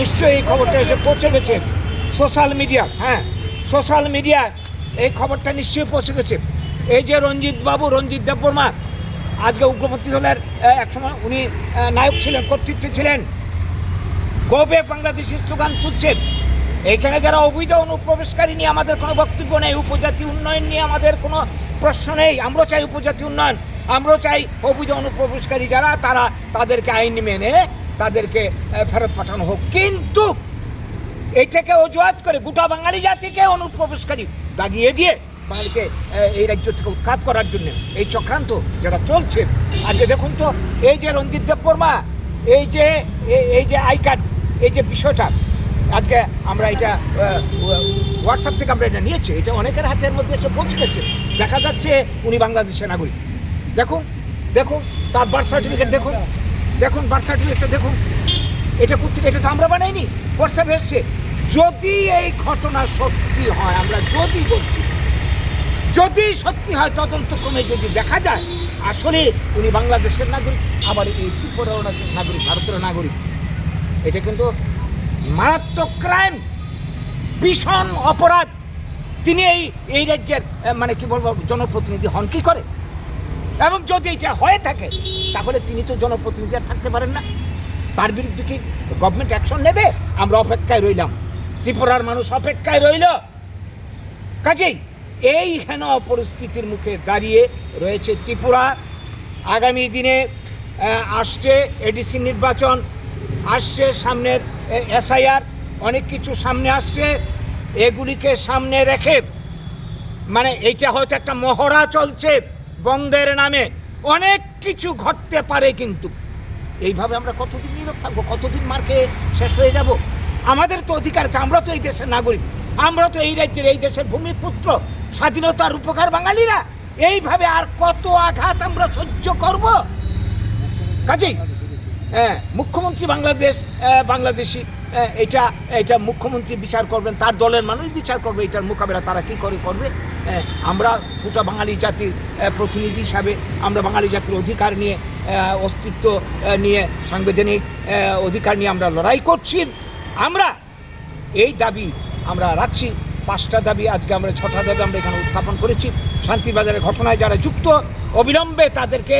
নিশ্চয়ই এই খবরটা এসে পৌঁছে গেছে। সোশ্যাল মিডিয়া হ্যাঁ সোশ্যাল মিডিয়া এই খবরটা নিশ্চয়ই পৌঁছে গেছে। এই যে রঞ্জিত বাবু, রঞ্জিত দেববর্মা, আজকে উগ্রপন্থী দলের একসময় উনি নায়ক ছিলেন, কর্তৃত্ব ছিলেন। গোবে বাংলাদেশি স্লোগান তুলছেন এখানে যারা অবৈধ অনুপ্রবেশকারী নিয়ে আমাদের কোনো বক্তব্য নেই, উপজাতি উন্নয়ন নিয়ে আমাদের কোনো প্রশ্ন নেই, আমরাও চাই উপজাতি উন্নয়ন, আমরাও চাই অবৈধ অনুপ্রবেশকারী যারা, তারা তাদেরকে আইন মেনে তাদেরকে ফেরত পাঠানো হোক। কিন্তু এটাকে অজুহাত করে গোটা বাঙালি জাতিকে অনুপ্রবেশকারী দাগিয়ে দিয়ে বাঙালিকে এই রাজ্য থেকে উৎখাত করার জন্য এই চক্রান্ত যেটা চলছে। আজকে দেখুন তো, এই যে রঞ্জিত দেববর্মা, এই যে এই যে আই কার্ড, এই যে বিষয়টা, আজকে আমরা এটা হোয়াটসঅ্যাপ থেকে আমরা এটা নিয়েছি, এটা অনেকের হাতের মধ্যে এসে পৌঁছে গেছে। দেখা যাচ্ছে উনি বাংলাদেশের নাগরিক। দেখুন দেখুন, তার বার্থ সার্টিফিকেট দেখুন। দেখুন বার্থ সার্টিফিকেটটা দেখুন। এটা করতে এটা তো আমরা বানাইনি। হোয়াটসঅ্যাপ এসছে। যদি এই ঘটনা সত্যি হয়, আমরা যদি বলছি, যদি সত্যি হয় তদন্ত ক্রমে যদি দেখা যায়, আসলে উনি বাংলাদেশের নাগরিক, আবার এই ত্রিপুরাও নাগরিক, ভারতের নাগরিক। এটা কিন্তু মারাত্মক ক্রাইম ভীষণ অপরাধ। তিনি এই এই রাজ্যের মানে কি বলব, জনপ্রতিনিধি হন, কি করে? এবং যদি এটা হয়ে থাকে, তাহলে তিনি তো জনপ্রতিনিধি আর থাকতে পারেন না। তার বিরুদ্ধে কি গভর্নমেন্ট অ্যাকশন নেবে? আমরা অপেক্ষায় রইলাম। ত্রিপুরার মানুষ অপেক্ষায় রইল। কাজেই এই হেন পরিস্থিতির মুখে দাঁড়িয়ে রয়েছে ত্রিপুরা। আগামী দিনে আসছে এডিসি নির্বাচন, আসছে সামনের এসআইআর অনেক কিছু সামনে আসছে। এগুলিকে সামনে রেখে মানে এইটা হয়তো একটা মহড়া চলছে। বন্ধের নামে অনেক কিছু ঘটতে পারে কিন্তু। এইভাবে আমরা কতদিন নীরব থাকব? কতদিন মার্কে শেষ হয়ে যাব? আমাদের তো অধিকার আছে, আমরা তো এই দেশের নাগরিক। আমরা তো এই রাজ্যের, এই দেশের ভূমিপুত্র স্বাধীনতার উপকার বাঙালিরা। এইভাবে আর কত আঘাত আমরা সহ্য করব? কাজেই হ্যাঁ মুখ্যমন্ত্রী বাংলাদেশ বাংলাদেশি এটা এটা মুখ্যমন্ত্রী বিচার করবেন, তার দলের মানুষ বিচার করবে, এটার মোকাবেলা তারা কী করে করবে? আমরা গোটা বাঙালি জাতির প্রতিনিধি হিসাবে আমরা বাঙালি জাতির অধিকার নিয়ে অস্তিত্ব নিয়ে সাংবিধানিক অধিকার নিয়ে আমরা লড়াই করছি। আমরা এই দাবি আমরা রাখছি। পাঁচটা দাবি আজকে আমরা, ছটা দাবি আমরা এখানে উত্থাপন করেছি। শান্তিবাজারের ঘটনায় যারা যুক্ত, অবিলম্বে তাদেরকে